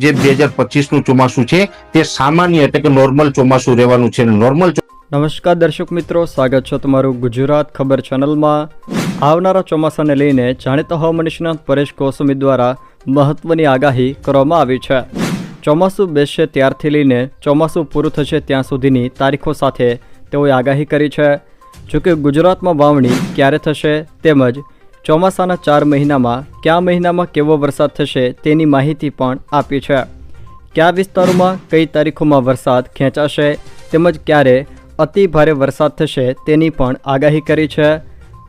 જે બે હજાર પચીસનું ચોમાસું છે, તે સામાન્ય એટલે કે નોર્મલ ચોમાસું રહેવાનું છે નોર્મલ નમસ્કાર દર્શક મિત્રો, સ્વાગત છે તમારું ગુજરાત ખબર ચેનલમાં. આવનારા ચોમાસાને લઈને જાણીતા હવામાન નિષ્ણાત પરેશ ગોસ્વામી દ્વારા મહત્વની આગાહી કરવામાં આવી છે. ચોમાસું બેસશે ત્યારથી લઈને ચોમાસું પૂરું થશે ત્યાં સુધીની તારીખો સાથે તેઓએ આગાહી કરી છે. જોકે ગુજરાતમાં વાવણી ક્યારે થશે તેમજ ચોમાસાના ચાર મહિનામાં કયા મહિનામાં કેવો વરસાદ થશે તેની માહિતી પણ આપી છે. કયા વિસ્તારોમાં કઈ તારીખોમાં વરસાદ ખેંચાશે તેમજ ક્યારે અતિ ભારે વરસાદ થશે તેની પણ આગાહી કરી છે.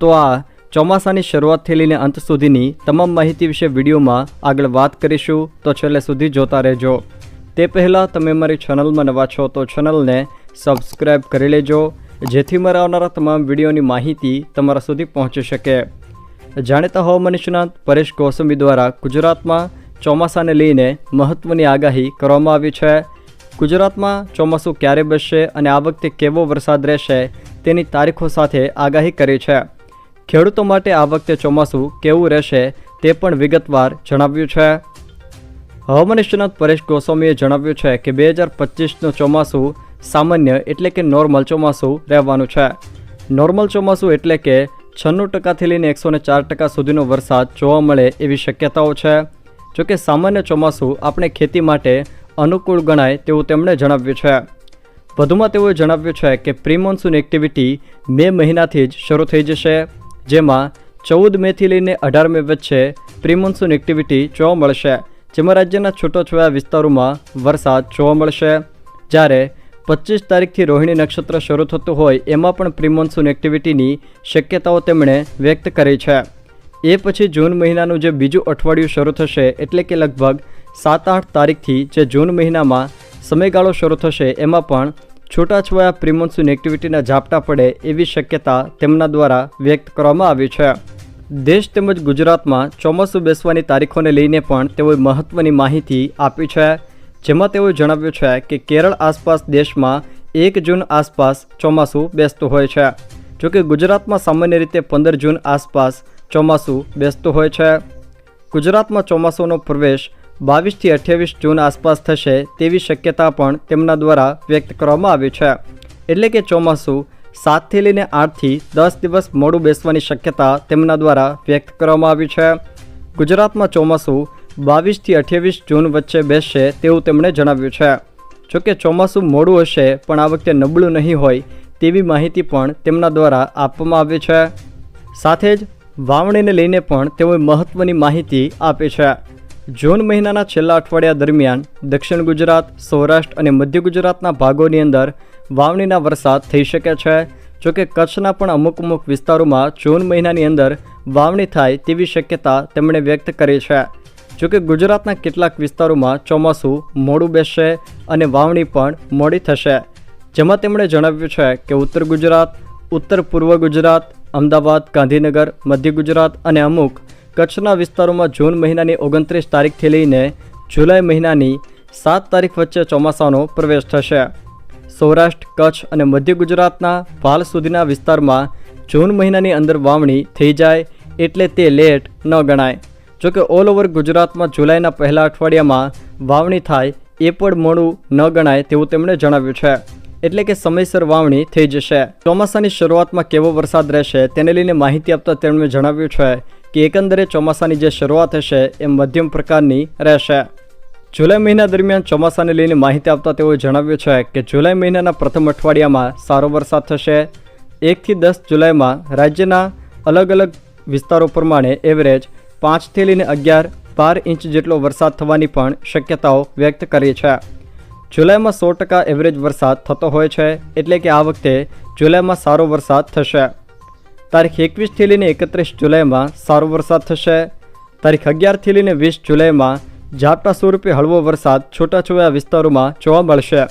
તો આ ચોમાસાની શરૂઆતથી લઈને અંત સુધીની તમામ માહિતી વિશે વિડીયોમાં આગળ વાત કરીશું. તો છેલ્લે સુધી જોતા રહેજો. તે પહેલાં તમે મારી ચેનલમાં નવા છો તો ચેનલને સબસ્ક્રાઈબ કરી લેજો. જેથી મારા આવનારા તમામ વિડીયોની માહિતી તમારા સુધી પહોંચી શકે. જાણીતા હવામાન નિષ્ણાંત પરેશ ગોસ્વામી દ્વારા ગુજરાતમાં ચોમાસાને લઈને મહત્ત્વની આગાહી કરવામાં આવી છે. ગુજરાતમાં ચોમાસું ક્યારે બસશે અને આ વખતે કેવો વરસાદ રહેશે તેની તારીખો સાથે આગાહી કરી છે. ખેડૂતો માટે આ વખતે ચોમાસું કેવું રહેશે તે પણ વિગતવાર જણાવ્યું છે. હવામાન નિષ્ણાત પરેશ ગોસ્વામીએ જણાવ્યું છે કે બે હજાર પચીસનું ચોમાસું સામાન્ય એટલે કે નોર્મલ ચોમાસું રહેવાનું છે. નોર્મલ ચોમાસું એટલે કે છન્નું ટકાથી લઈને એકસો ને ચાર ટકા સુધીનો વરસાદ જોવા મળે એવી શક્યતાઓ છે. જોકે સામાન્ય ચોમાસું આપણે ખેતી માટે અનુકૂળ ગણાય તેવું તેમણે જણાવ્યું છે. વધુમાં તેઓએ જણાવ્યું છે કે પ્રી મોન્સૂન એક્ટિવિટી મે મહિનાથી જ શરૂ થઈ જશે, જેમાં ચૌદ મેથી લઈને અઢાર મે વચ્ચે પ્રી મોન્સૂન એક્ટિવિટી જોવા મળશે, જેમાં રાજ્યના છૂટોછવાયા વિસ્તારોમાં વરસાદ જોવા મળશે. જ્યારે પચીસ તારીખથી રોહિણી નક્ષત્ર શરૂ થતું હોય એમાં પણ પ્રિમોન્સૂન એક્ટિવિટીની શક્યતાઓ તેમણે વ્યક્ત કરી છે. એ પછી જૂન મહિનાનું જે બીજું અઠવાડિયું શરૂ થશે એટલે કે લગભગ સાત આઠ તારીખથી જે જૂન મહિનામાં સમયગાળો શરૂ થશે એમાં પણ છૂટાછવાયા પ્રિમોન્સૂન એક્ટિવિટીના ઝાપટા પડે એવી શક્યતા તેમના દ્વારા વ્યક્ત કરવામાં આવી છે. દેશ તેમજ ગુજરાતમાં ચોમાસું બેસવાની તારીખોને લઈને પણ તેઓએ મહત્ત્વની માહિતી આપી છે. જેમાં તેઓએ જણાવ્યું છે કે કેરળ આસપાસ દેશમાં એક જૂન આસપાસ ચોમાસું બેસતું હોય છે જોકે ગુજરાતમાં સામાન્ય રીતે પંદર જૂન આસપાસ ચોમાસું બેસતું હોય છે. ગુજરાતમાં ચોમાસુનો પ્રવેશ બાવીસથી અઠ્યાવીસ જૂન આસપાસ થશે તેવી શક્યતા પણ તેમના દ્વારા વ્યક્ત કરવામાં આવી છે. એટલે કે ચોમાસું સાતથી લઈને આઠથી દસ દિવસ મોડું બેસવાની શક્યતા તેમના દ્વારા વ્યક્ત કરવામાં આવી છે. ગુજરાતમાં ચોમાસું બાવીસથી અઠ્યાવીસ જૂન વચ્ચે બેસશે તેવું તેમણે જણાવ્યું છે. જોકે ચોમાસું મોડું હશે, પણ આ વખતે નબળું નહીં હોય તેવી માહિતી પણ તેમના દ્વારા આપવામાં આવી છે. સાથે જ વાવણીને લઈને પણ તેઓએ મહત્ત્વની માહિતી આપી છે. જૂન મહિનાના છેલ્લા અઠવાડિયા દરમિયાન દક્ષિણ ગુજરાત, સૌરાષ્ટ્ર અને મધ્ય ગુજરાતના ભાગોની અંદર વાવણીના વરસાદ થઈ શકે છે. જોકે કચ્છના પણ અમુક અમુક વિસ્તારોમાં જૂન મહિનાની અંદર વાવણી થાય તેવી શક્યતા તેમણે વ્યક્ત કરી છે. જોકે ગુજરાતના કેટલાક વિસ્તારોમાં ચોમાસું મોડું બેસશે અને વાવણી પણ મોડી થશે. જેમાં તેમણે જણાવ્યું છે કે ઉત્તર ગુજરાત, ઉત્તર પૂર્વ ગુજરાત, અમદાવાદ, ગાંધીનગર, મધ્ય ગુજરાત અને અમુક કચ્છના વિસ્તારોમાં જૂન મહિનાની ઓગણત્રીસ તારીખથી લઈને જુલાઈ મહિનાની સાત તારીખ વચ્ચે ચોમાસાનો પ્રવેશ થશે. સૌરાષ્ટ્ર, કચ્છ અને મધ્ય ગુજરાતના ભાલ સુધીના વિસ્તારમાં જૂન મહિનાની અંદર વાવણી થઈ જાય એટલે તે લેટ ન ગણાય. જોકે ઓલ ઓવર ગુજરાતમાં જુલાઈના પહેલા અઠવાડિયામાં વાવણી થાય એ પણ મોડું ન ગણાય તેવું તેમણે જણાવ્યું છે. એટલે કે સમયસર વાવણી થઈ જશે. ચોમાસાની શરૂઆતમાં કેવો વરસાદ રહેશે તેને લઈને માહિતી આપતા તેમણે જણાવ્યું છે કે એકંદરે ચોમાસાની જે શરૂઆત હશે એ મધ્યમ પ્રકારની રહેશે. જુલાઈ મહિના દરમિયાન ચોમાસાને લઈને માહિતી આપતા તેઓએ જણાવ્યું છે કે જુલાઈ મહિનાના પ્રથમ અઠવાડિયામાં સારો વરસાદ થશે. એકથી દસ જુલાઈમાં રાજ્યના અલગ અલગ વિસ્તારો પ્રમાણે એવરેજ પાંચથી લઈને અગિયાર બાર ઇંચ જેટલો વરસાદ થવાની પણ શક્યતાઓ વ્યક્ત કરી છે. જુલાઈમાં સો ટકા એવરેજ વરસાદ થતો હોય છે એટલે કે આ વખતે જુલાઈમાં સારો વરસાદ થશે. તારીખ એકવીસથી લઈને એકત્રીસ જુલાઈમાં સારો વરસાદ થશે. તારીખ અગિયારથી લઈને વીસ જુલાઈમાં ઝાપટા સ્વરૂપે હળવો વરસાદ છૂટાછવાયા વિસ્તારોમાં જોવા મળશે.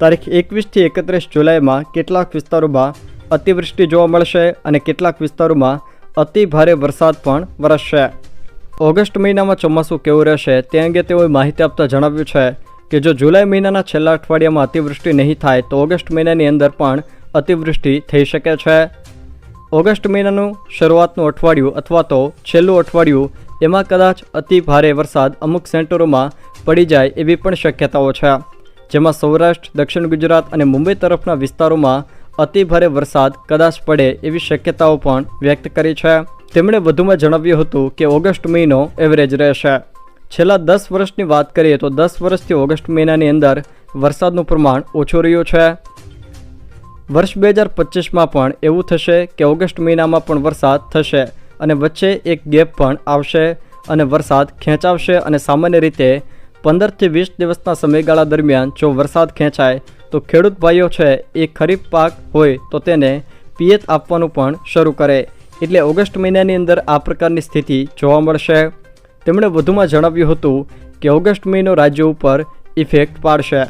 તારીખ એકવીસથી એકત્રીસ જુલાઈમાં કેટલાક વિસ્તારોમાં અતિવૃષ્ટિ જોવા મળશે અને કેટલાક વિસ્તારોમાં અતિ ભારે વરસાદ પણ વરસશે. ઓગસ્ટ મહિનામાં ચોમાસું કેવું રહેશે તે અંગે તેઓએ માહિતી આપતા જણાવ્યું છે કે જો જુલાઈ મહિનાના છેલ્લા અઠવાડિયામાં અતિવૃષ્ટિ નહીં થાય તો ઓગસ્ટ મહિનાની અંદર પણ અતિવૃષ્ટિ થઈ શકે છે. ઓગસ્ટ મહિનાનું શરૂઆતનું અઠવાડિયું અથવા તો છેલ્લું અઠવાડિયું એમાં કદાચ અતિ ભારે વરસાદ અમુક સેન્ટરોમાં પડી જાય એવી પણ શક્યતાઓ છે. જેમાં સૌરાષ્ટ્ર, દક્ષિણ ગુજરાત અને મુંબઈ તરફના વિસ્તારોમાં અતિ ભારે વરસાદ કદાચ પડે એવી શક્યતાઓ પણ વ્યક્ત કરી છે. તેમણે વધુમાં જણાવ્યું હતું કે ઓગસ્ટ મહિનો એવરેજ રહેશે. છેલ્લા દસ વર્ષની વાત કરીએ તો દસ વર્ષથી ઓગસ્ટ મહિનાની અંદર વરસાદનું પ્રમાણ ઓછું રહ્યું છે. વર્ષ બે હજાર પચીસમાં પણ એવું થશે કે ઓગસ્ટ મહિનામાં પણ વરસાદ થશે અને વચ્ચે એક ગેપ પણ આવશે અને વરસાદ ખેંચાવશે અને સામાન્ય રીતે પંદરથી વીસ દિવસના સમયગાળા દરમિયાન જો વરસાદ ખેંચાય તો ખેડૂત ભાઈઓ છે એ ખરીફ પાક હોય તો તેને પિયત આપવાનું પણ શરૂ કરે. એટલે ઓગસ્ટ મહિનાની અંદર આ પ્રકારની સ્થિતિ જોવા મળશે. તેમણે વધુમાં જણાવ્યું હતું કે ઓગસ્ટ મહિનો રાજ્ય ઉપર ઇફેક્ટ પાડશે.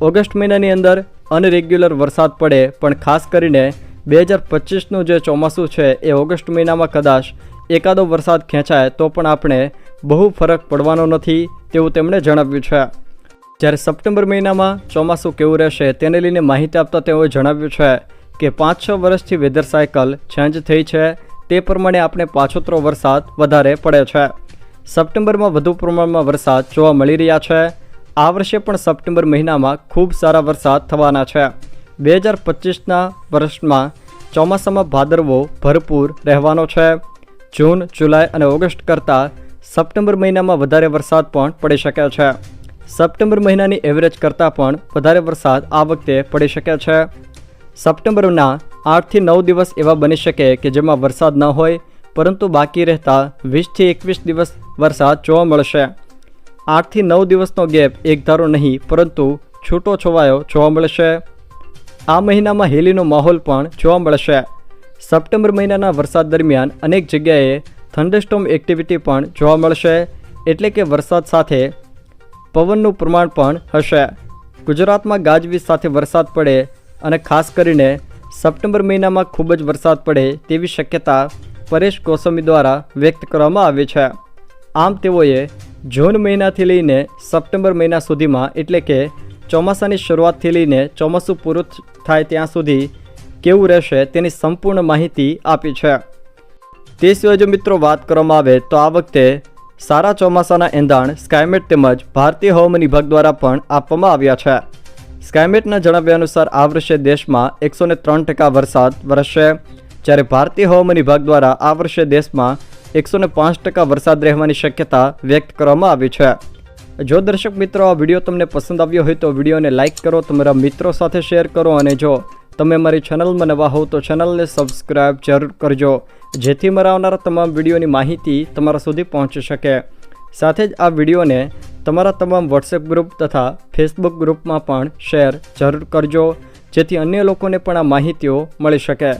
ઓગસ્ટ મહિનાની અંદર અનરેગ્યુલર વરસાદ પડે, પણ ખાસ કરીને બે હજાર પચીસનું જે ચોમાસું છે એ ઓગસ્ટ મહિનામાં કદાચ એકાદો વરસાદ ખેંચાય તો પણ આપણે બહુ ફરક પડવાનો નથી તેવું તેમણે જણાવ્યું છે. જ્યારે સપ્ટેમ્બર મહિનામાં ચોમાસું કેવું રહેશે તેને લઈને માહિતી આપતા તેઓએ જણાવ્યું છે કે પાંચ છ વર્ષથી વેધર સાયકલ ચેન્જ થઈ છે તે પ્રમાણે આપણે પાછોતરો વરસાદ વધારે પડે છે. સપ્ટેમ્બરમાં વધુ પ્રમાણમાં વરસાદ જોવા મળી રહ્યા છે. આ વર્ષે પણ સપ્ટેમ્બર મહિનામાં ખૂબ સારા વરસાદ થવાના છે. બે હજાર પચીસના વર્ષમાં ચોમાસામાં ભાદરવો ભરપૂર રહેવાનો છે. જૂન, જુલાઈ અને ઓગસ્ટ કરતાં સપ્ટેમ્બર મહિનામાં વધારે વરસાદ પણ પડી શકે છે. સપ્ટેમ્બર મહિનાની એવરેજ કરતાં પણ વધારે વરસાદ આ વખતે પડી શકે છે. સપ્ટેમ્બરના આઠથી નવ દિવસ એવા બની શકે કે જેમાં વરસાદ ન હોય, પરંતુ બાકી રહેતા વીસથી એકવીસ દિવસ વરસાદ જોવા મળશે. આઠથી નવ દિવસનો ગેપ એકધારો નહીં, પરંતુ છૂટો છવાયો જોવા મળશે. આ મહિનામાં હેલીનો માહોલ પણ જોવા મળશે. સપ્ટેમ્બર મહિનાના વરસાદ દરમિયાન અનેક જગ્યાએ થંડરસ્ટોમ એક્ટિવિટી પણ જોવા મળશે, એટલે કે વરસાદ સાથે પવનનું પ્રમાણ પણ હશે. ગુજરાતમાં ગાજવીજ સાથે વરસાદ પડે અને ખાસ કરીને સપ્ટેમ્બર મહિનામાં ખૂબ જ વરસાદ પડે તેવી શક્યતા પરેશ કોસમી દ્વારા વ્યક્ત કરવામાં આવી છે. આમ તેઓએ જૂન મહિનાથી લઈને સપ્ટેમ્બર મહિના સુધીમાં એટલે કે ચોમાસાની શરૂઆતથી લઈને ચોમાસું પૂરું થાય ત્યાં સુધી કેવું રહેશે તેની સંપૂર્ણ માહિતી આપી છે. તે સિવાય જો મિત્રો વાત કરવામાં આવે તો આ વખતે સારા ચોમાસાના એંધાણ સ્કાયમેટ તેમજ ભારતીય હવામાન વિભાગ દ્વારા પણ આપવામાં આવ્યા છે. સ્કાયમેટના જણાવ્યા અનુસાર આ વર્ષે દેશમાં એકસો ત્રણ ટકા વરસાદ વરસશે. જ્યારે ભારતીય હવામાન વિભાગ દ્વારા આ વર્ષે દેશમાં એકસો પાંચ ટકા વરસાદ રહેવાની શક્યતા વ્યક્ત કરવામાં આવી છે. જો દર્શક મિત્રો આ વીડિયો તમને પસંદ આવ્યો હોય તો વિડીયોને લાઇક કરો, તમારા મિત્રો સાથે શેર કરો અને જો તમે મારી ચેનલમાં નવા હોવ તો ચેનલને સબસ્ક્રાઇબ જરૂર કરજો. જેથી મારા આવનારા તમામ વિડીયોની માહિતી તમારા સુધી પહોંચી શકે. સાથે જ આ વિડીયોને તમારા તમામ વોટ્સએપ ગ્રુપ તથા ફેસબુક ગ્રુપમાં પણ શેર જરૂર કરજો, જેથી અન્ય લોકોને પણ આ માહિતીઓ મળી શકે.